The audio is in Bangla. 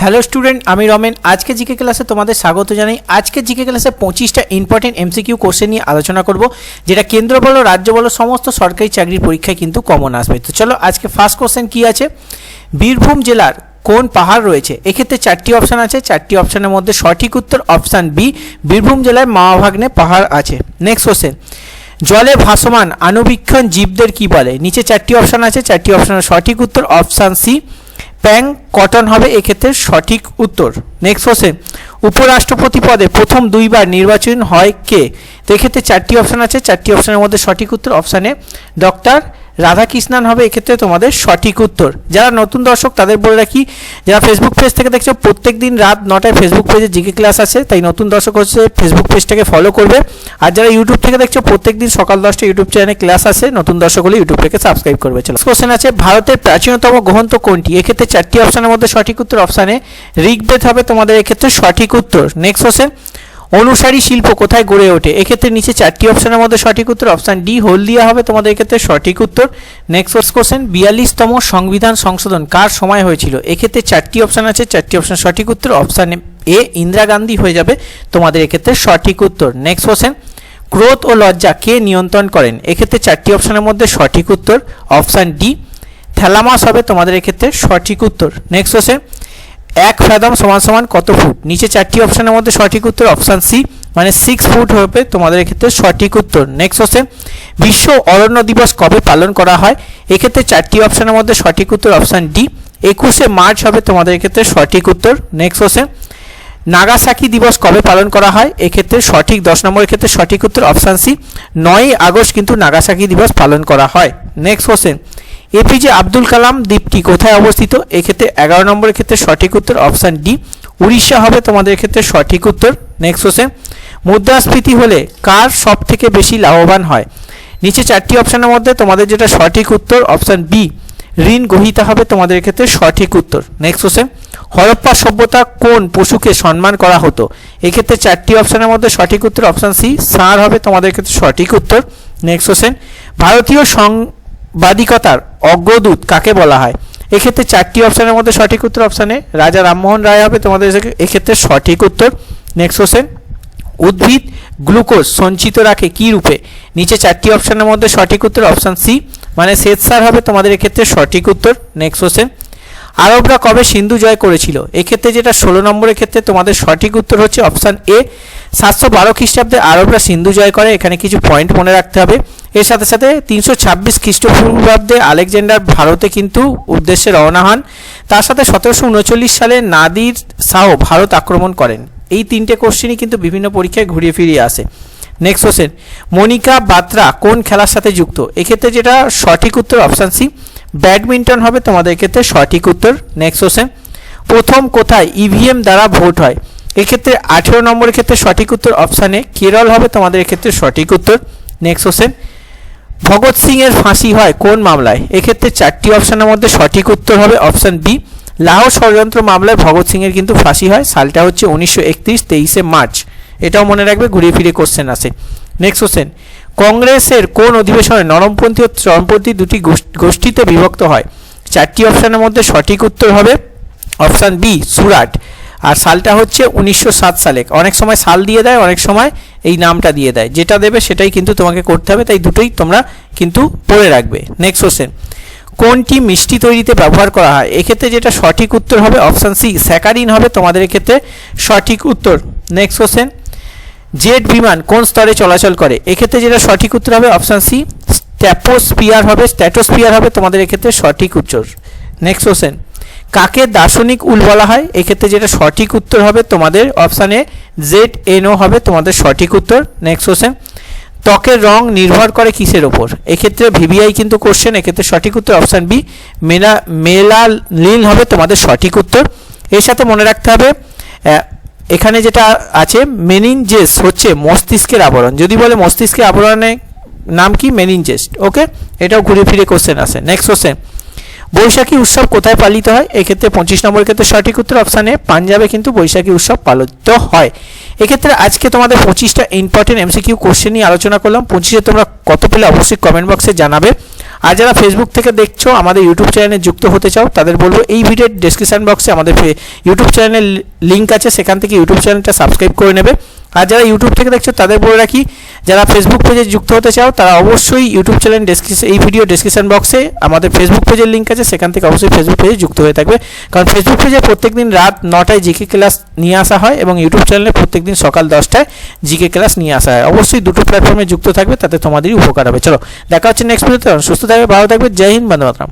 হ্যালো স্টুডেন্ট আমি রমেন। আজকে জিকে ক্লাসে তোমাদের স্বাগত জানাই। আজকে জিকে ক্লাসে পঁচিশটা ইম্পর্টেন্ট এমসিকিউ কোশ্চেন নিয়ে আলোচনা করব, যেটা কেন্দ্র বলো, রাজ্য বলো, সমস্ত সরকারি চাকরির পরীক্ষায় কিন্তু কমন আসবে। তো চলো, আজকে ফার্স্ট কোশ্চেন কি আছে? বীরভূম জেলার কোন পাহাড় রয়েছে? এক্ষেত্রে চারটি অপশান আছে। চারটি অপশানের মধ্যে সঠিক উত্তর অপশান বি বীরভূম জেলায় মাওয়াভাগ্নে পাহাড় আছে। নেক্সট কোশ্চেন জলে ভাসমান আণুবীক্ষণ জীবদের কি বলে? নিচে চারটি অপশান আছে। চারটি অপশানের সঠিক উত্তর অপশান সি প্যাং কটন হবে এক্ষেত্রে সঠিক উত্তর। নেক্সট হচ্ছে উপরাষ্ট্রপতি পদে প্রথম দুইবার নির্বাচন হয় কে? তো এক্ষেত্রে চারটি অপশান আছে, চারটি অপশানের মধ্যে সঠিক উত্তর অপশানে ডক্টর রাধাকৃষ্ণান হবে এক্ষেত্রে তোমাদের সঠিক উত্তর। যারা নতুন দর্শক, তাদের বলে রাখি, যারা ফেসবুক পেজ থেকে দেখছ প্রত্যেক দিন রাত নটায় ফেসবুক পেজে জিকে ক্লাস আছে, তাই নতুন দর্শক হচ্ছে ফেসবুক পেজটাকে ফলো করবে। আর যারা ইউটিউব থেকে দেখছ প্রত্যেক দিন সকাল দশটা ইউটিউব চ্যানেলে ক্লাস আছে, নতুন দর্শক হলে ইউটিউব থেকে সাবস্ক্রাইব করবে। চলো কোশ্চেন আছে, ভারতের প্রাচীনতম গ্রন্থ কোনটি? এক্ষেত্রে চারটি অপশানের মধ্যে সঠিক উত্তর অপশানে ঋগ্বেদ হবে তোমাদের এক্ষেত্রে সঠিক উত্তর। নেক্সট কোশ্চেন অনুসারী শিল্প কোথায় গড়ে ওঠে? এক্ষেত্রে নিচে চারটি অপশনের মধ্যে সঠিক উত্তর অপশান ডি হলদিয়া হবে। তোমাদের এক্ষেত্রে সঠিক উত্তর। নেক্সট কোশ্চেন বিয়াল্লিশতম সংবিধান সংশোধন কার সময় হয়েছিল? এক্ষেত্রে চারটি অপশান আছে, চারটি অপশান সঠিক উত্তর অপশান এ ইন্দিরা গান্ধী হয়ে যাবে। তোমাদের এক্ষেত্রে সঠিক উত্তর। নেক্সট কোশ্চেন ক্রোধ ও লজ্জা কে নিয়ন্ত্রণ করেন? এক্ষেত্রে চারটি অপশানের মধ্যে সঠিক উত্তর অপশান ডি থ্যালামাস হবে। তোমাদের এক্ষেত্রে সঠিক উত্তর। নেক্সট কোশ্চেন এক ফ্যাদম সমান সমান কত ফুট? নিচে চারটি অপশানের মধ্যে সঠিক উত্তর অপশান সি মানে সিক্স ফুট হবে তোমাদের এক্ষেত্রে সঠিক উত্তর। নেক্সট হচ্ছে, বিশ্ব অরণ্য দিবস কবে পালন করা হয়? এক্ষেত্রে চারটি অপশানের মধ্যে সঠিক উত্তর অপশান ডি একুশে মার্চ হবে তোমাদের এক্ষেত্রে সঠিক উত্তর। নেক্সট হচ্ছে, নাগাসাকি দিবস কবে পালন করা হয়? এক্ষেত্রে সঠিক দশ নম্বরের ক্ষেত্রে সঠিক উত্তর অপশান সি নয়ই আগস্ট কিন্তু নাগাসাকি দিবস পালন করা হয়। Next question APJ Abdul Kalam দ্বীপটি কোথায় অবস্থিত? এক্ষেত্রে এগারো নম্বরের ক্ষেত্রে সঠিক উত্তর অপশান ডি। উড়িষ্যা হবে তোমাদের ক্ষেত্রে সঠিক উত্তর। নেক্সট কোশ্চেন মুদ্রাস্ফীতি হলে কার সব থেকে বেশি লাভবান হয়? নিচে চারটি অপশানের মধ্যে তোমাদের যেটা সঠিক উত্তর, অপশান বি, ঋণ গ্রহীতা হবে তোমাদের ক্ষেত্রে সঠিক উত্তর। নেক্সট কোশ্চেন হরপ্পা সভ্যতা কোন পশুকে সম্মান করা হতো? এক্ষেত্রে চারটি অপশানের মধ্যে সঠিক উত্তর, অপশান সি ষাঁড় হবে তোমাদের ক্ষেত্রে সঠিক উত্তর। নেক্সট কোশ্চেন ভারতীয় সাংবাদিকতার অগ্রদূত কাকে বলা হয়? এক্ষেত্রে চারটি অপশানের মধ্যে সঠিক উত্তর অপশানে রাজা রামমোহন রায় হবে, তোমাদের এক্ষেত্রে সঠিক উত্তর। নেক্সট কোশ্চেন উদ্ভিদ গ্লুকোজ সঞ্চিত রাখে কি রূপে? নিচে চারটি অপশানের মধ্যে সঠিক উত্তর অপশান সি মানে শ্বেতসার হবে, তোমাদের এক্ষেত্রে সঠিক উত্তর। নেক্সট কোশ্চেন আরবরা কবে সিন্ধু জয় করেছিল? এক্ষেত্রে যেটা ষোলো নম্বরের ক্ষেত্রে তোমাদের সঠিক উত্তর হচ্ছে অপশান এ। সাতশো বারো খ্রিস্টাব্দে আরবরা সিন্ধু জয় করে, এখানে কিছু পয়েন্ট মনে রাখতে হবে। এর সাথে সাথে তিনশো ছাব্বিশ খ্রিস্টপূর্বাব্দে আলেকজান্ডার ভারতে কিন্তু উদ্দেশ্যে রওনা হন। তার সাথে সতেরোশো উনচল্লিশ সালে নাদির শাহ ভারত আক্রমণ করেন। এই তিনটে কোশ্চেনই কিন্তু বিভিন্ন পরীক্ষায় ঘুরিয়ে ফিরিয়ে আসে। নেক্সট কোশ্চেন মনিকা বাত্রা কোন খেলার সাথে যুক্ত? এক্ষেত্রে যেটা সঠিক উত্তর অপশান সি ব্যাডমিন্টন হবে তোমাদের ক্ষেত্রে সঠিক উত্তর নেক্সট কোশ্চেন প্রথম কোথায় ইভিএম দ্বারা ভোট হয়? এক্ষেত্রে আঠেরো নম্বরের ক্ষেত্রে সঠিক উত্তর অপশানে কেরল হবে তোমাদের ক্ষেত্রে সঠিক উত্তর নেক্সট কোশ্চেন ভগৎ সিং এর ফাঁসি হয় কোন মামলায়? এক্ষেত্রে চারটি অপশানের মধ্যে সঠিক উত্তর হবে অপশান বি লাহোর ষড়যন্ত্র মামলায় ভগৎ সিং এর কিন্তু ফাঁসি হয়। সালটা হচ্ছে উনিশশো একত্রিশ তেইশে মার্চ। এটাও মনে রাখবে ঘুরিয়ে ফিরে কোশ্চেন আসে। নেক্সট কোশ্চেন কংগ্রেসের কোন অধিবেশনে নরমপন্থী ও চরমপন্থী দুটি গোষ্ঠীতে বিভক্ত হয়? চারটি অপশানের মধ্যে সঠিক উত্তর হবে অপশান বি, সুরাট। আর সালটা হচ্ছে উনিশশো সাত সালে। অনেক সময় সাল দিয়ে দেয়, অনেক সময় এই নামটা দিয়ে দেয়। যেটা দেবে সেটাই কিন্তু তোমাকে করতে হবে, তাই দুটোই তোমরা কিন্তু পড়ে রাখবে। নেক্সট কোশ্চেন কোনটি মিষ্টি তৈরিতে ব্যবহার করা হয়? এক্ষেত্রে যেটা সঠিক উত্তর হবে অপশান সি, স্যাকারিন হবে তোমাদের এক্ষেত্রে সঠিক উত্তর। নেক্সট কোশ্চেন জেট বিমান কোন স্তরে চলাচল করে? এক্ষেত্রে যেটা সঠিক উত্তর হবে অপশান সি স্ট্যাপোস্পিয়ার হবে। স্ট্যাটোস্পিয়ার হবে তোমাদের এক্ষেত্রে সঠিক উত্তর। নেক্সট কোশ্চেন কাকে দার্শনিক উল বলা হয়? এক্ষেত্রে যেটা সঠিক উত্তর হবে তোমাদের অপশানে জেড এনও হবে তোমাদের সঠিক উত্তর। নেক্সট কোশ্চেন ত্বকের রং নির্ভর করে কিসের ওপর? এক্ষেত্রে ভিভিআই কিন্তু কোশ্চেন এক্ষেত্রে সঠিক উত্তর অপশান বি, মেলা, মেলালিন হবে তোমাদের সঠিক উত্তর। এর সাথে মনে রাখতে হবে এখানে যেটা আছে মেনিনজেস হচ্ছে মস্তিষ্কের আবরণ। যদি বলে মস্তিষ্কের আবরণের নাম কি? মেনিনজেস্ট ওকে এটাও ঘুরে ফিরে কোশ্চেন আসে। নেক্সট কোশ্চেন বৈশাখী উৎসব কোথায় পালিত হয়? এক্ষেত্রে পঁচিশ নম্বর ক্ষেত্রে সঠিক উত্তর অপশানে পাঞ্জাবে কিন্তু বৈশাখী উৎসব পালিত হয়। এক্ষেত্রে আজকে তোমাদের পঁচিশটা ইম্পর্টেন্ট এমসিকিউ কোশ্চেন নিয়ে আলোচনা করলাম। পঁচিশে তোমরা কত পেলে অবশ্যই কমেন্ট বক্সে জানাবে। আর যারা ফেসবুক থেকে দেখছ, আমাদের ইউটিউব চ্যানেলে যুক্ত হতে চাও, তাদের বলব এই ভিডিওর ডেসক্রিপশন বক্সে আমাদের ইউটিউব চ্যানেলের লিঙ্ক আছে, সেখান থেকে ইউটিউব চ্যানেলটা সাবস্ক্রাইব করে নেবে। আর যারা ইউটিউব থেকে দেখছ, তাদের বলে রাখি যারা ফেসবুক পেজে যুক্ত হতে চাও, তারা অবশ্যই ইউটিউব চ্যানেল ডেসক্রিপশন এই ভিডিও ডেসক্রিপশন বক্সে আমাদের ফেসবুক পেজের লিঙ্ক আছে, সেখান থেকে অবশ্যই ফেসবুক পেজে যুক্ত হয়ে থাকবে। কারণ ফেসবুক পেজে প্রত্যেকদিন রাত নটায় জিকে ক্লাস নিয়ে আসা হয় এবং ইউটিউব চ্যানেলে প্রত্যেকদিন সকাল দশটায় জিকে ক্লাস নিয়ে আসা হয়। অবশ্যই দুটো প্ল্যাটফর্মে যুক্ত থাকবে, তাতে তোমাদেরই উপকার হবে। চলো, দেখা হচ্ছে নেক্সট ভিডিওতে সুস্থ থাকবে, ভালো থাকবে। জয় হিন্দ মাতরম।